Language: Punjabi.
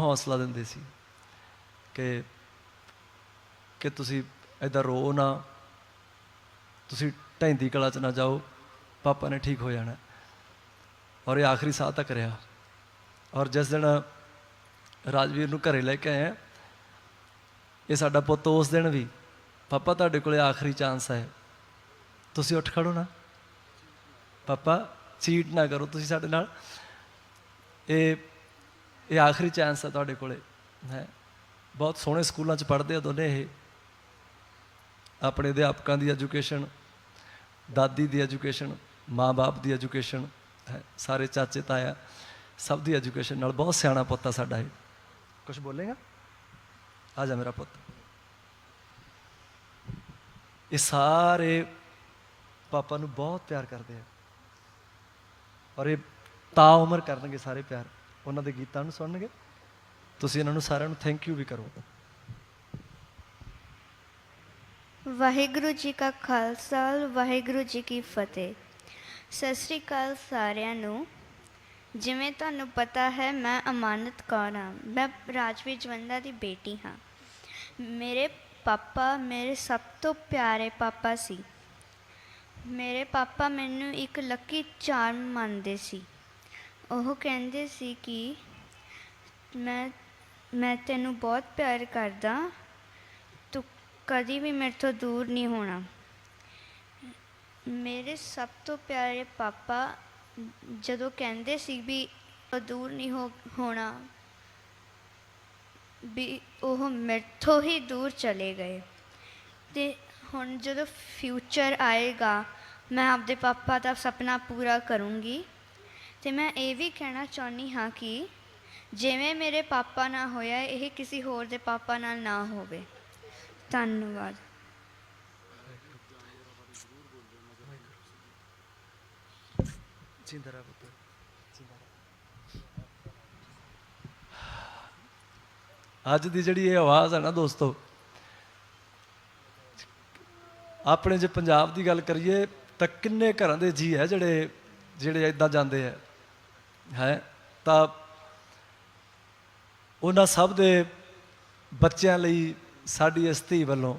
ਹੌਸਲਾ ਦਿੰਦੇ ਸੀ ਕਿ ਕਿ ਤੁਸੀਂ ਏਦਾਂ ਰੋ ਨਾ, ਤੁਸੀਂ ਢੈਂਦੀ ਕਲਾ ਚ ਨਾ ਜਾਓ, ਪਾਪਾ ਨੇ ਠੀਕ ਹੋ ਜਾਣਾ। ਔਰ ਇਹ ਆਖਰੀ ਸਾਹ ਤੱਕ ਰਿਹਾ। ਔਰ ਜਿਸ ਦਿਨ ਰਾਜਵੀਰ ਨੂੰ ਘਰੇ ਲੈ ਕੇ ਆਏ ਇਹ ਸਾਡਾ ਪੁੱਤ ਉਸ ਦਿਨ ਵੀ, ਪਾਪਾ, ਤੁਹਾਡੇ ਕੋਲੇ ਆਖਰੀ ਚਾਂਸ ਹੈ। ਤੁਸੀਂ ਉੱਠ ਖੜੋ ਨਾ। ਪਾਪਾ ਚੀਟ ਨਾ ਕਰੋ, ਤੁਸੀਂ ਸਾਡੇ ਨਾਲ। ਇਹ ਇਹ ਆਖਰੀ ਚਾਂਸ ਹੈ ਤੁਹਾਡੇ ਕੋਲੇ। ਹੈ? ਬਹੁਤ ਸੋਹਣੇ ਸਕੂਲਾਂ 'ਚ ਪੜ੍ਹਦੇ ਆ ਦੋਨੇ ਇਹ। ਆਪਣੇ ਅਧਿਆਪਕਾਂ ਦੀ ਐਜੂਕੇਸ਼ਨ ਦਾਦੀ ਦੀ ਐਜੂਕੇਸ਼ਨ ਮਾਂ-ਬਾਪ ਦੀ ਐਜੂਕੇਸ਼ਨ ਹੈ? ਸਾਰੇ ਚਾਚੇ ਤਾਇਆ, ਸਭ ਦੀ ਐਜੂਕੇਸ਼ਨ ਨਾਲ ਬਹੁਤ ਸਿਆਣਾ ਪੁੱਤ ਆ ਸਾਡਾ ਇਹ। ਕੁਝ ਬੋਲੇਗਾ? ਆ ਜਾ ਮੇਰਾ ਪੁੱਤ। ਇਹ ਸਾਰੇ ਪਾਪਾ ਨੂੰ ਬਹੁਤ ਪਿਆਰ ਕਰਦੇ ਆ। ਔਰ ਇਹ ਤਾ ਉਮਰ ਕਰਨਗੇ ਸਾਰੇ ਪਿਆਰ। ਉਹਨਾਂ ਦੇ ਗੀਤਾਂ ਨੂੰ ਸੁਣਨਗੇ। ਤੁਸੀਂ ਇਹਨਾਂ ਨੂੰ ਸਾਰਿਆਂ ਨੂੰ ਥੈਂਕ ਯੂ ਵੀ ਕਰੋ। ਵਾਹਿਗੁਰੂ ਜੀ ਕਾ ਖਾਲਸਾ, ਵਾਹਿਗੁਰੂ ਜੀ ਕੀ ਫਤਿਹ। ਸਤਿ ਸ੍ਰੀ ਅਕਾਲ ਸਾਰਿਆਂ ਨੂੰ। ਜਿਵੇਂ ਤੁਹਾਨੂੰ ਪਤਾ ਹੈ, ਮੈਂ ਅਮਾਨਤ ਕੌਰ ਹਾਂ। ਮੈਂ ਰਾਜਵੀਰ ਜਵੰਦਾ ਦੀ ਬੇਟੀ ਹਾਂ। ਮੇਰੇ ਪਾਪਾ ਮੇਰੇ ਸਭ ਤੋਂ ਪਿਆਰੇ ਪਾਪਾ ਸੀ। ਮੇਰੇ ਪਾਪਾ ਮੈਨੂੰ ਇੱਕ ਲੱਕੀ ਚਾਰਮ ਮੰਨਦੇ ਸੀ। ਉਹ ਕਹਿੰਦੇ ਸੀ ਕਿ ਮੈਂ ਮੈਂ ਤੈਨੂੰ ਬਹੁਤ ਪਿਆਰ ਕਰਦਾ। ਤੂੰ ਕਦੀ ਵੀ ਮੇਰੇ ਤੋਂ ਦੂਰ ਨਹੀਂ ਹੋਣਾ। ਮੇਰੇ ਸਭ ਤੋਂ ਪਿਆਰੇ ਪਾਪਾ ਜਦੋਂ ਕਹਿੰਦੇ ਸੀ ਵੀ ਉਹ ਦੂਰ ਨਹੀਂ ਹੋ, ਹੋਣਾ, ਵੀ ਉਹ ਮੇਰੇ ਤੋਂ ਹੀ ਦੂਰ ਚਲੇ ਗਏ। ਤੇ ਹੁਣ ਜਦੋਂ ਫਿਊਚਰ ਆਏਗਾ, ਮੈਂ ਆਪਦੇ ਪਾਪਾ ਦਾ ਸੁਪਨਾ ਪੂਰਾ ਕਰੂੰਗੀ। ਤੇ ਮੈਂ ਇਹ ਵੀ ਕਹਿਣਾ ਚਾਹੁੰਦੀ ਹਾਂ ਕਿ ਜਿਵੇਂ ਮੇਰੇ ਪਾਪਾ ਨਾਲ ਹੋਇਆ, ਇਹ ਕਿਸੇ ਹੋਰ ਦੇ ਪਾਪਾ ਨਾਲ ਨਾ ਹੋਵੇ। ਧੰਨਵਾਦ। ਜਿੰਦਾ ਪੁੱਤ। ਅੱਜ ਦੀ ਜਿਹੜੀ ਇਹ ਆਵਾਜ਼ ਹੈ ਨਾ ਦੋਸਤੋ, ਆਪਣੇ ਜੇ ਪੰਜਾਬ ਦੀ ਗੱਲ ਕਰੀਏ, ਤਾਂ ਕਿੰਨੇ ਘਰਾਂ ਦੇ ਜੀ ਹੈ ਜਿਹੜੇ ਜਿਹੜੇ ਇਦਾਂ ਜਾਂਦੇ ਹੈ ਹੈ ਤਾਂ ਉਹਨਾਂ ਸਭ ਦੇ ਬੱਚਿਆਂ ਲਈ ਸਾਡੀ ਇਸ ਧੀ ਵੱਲੋਂ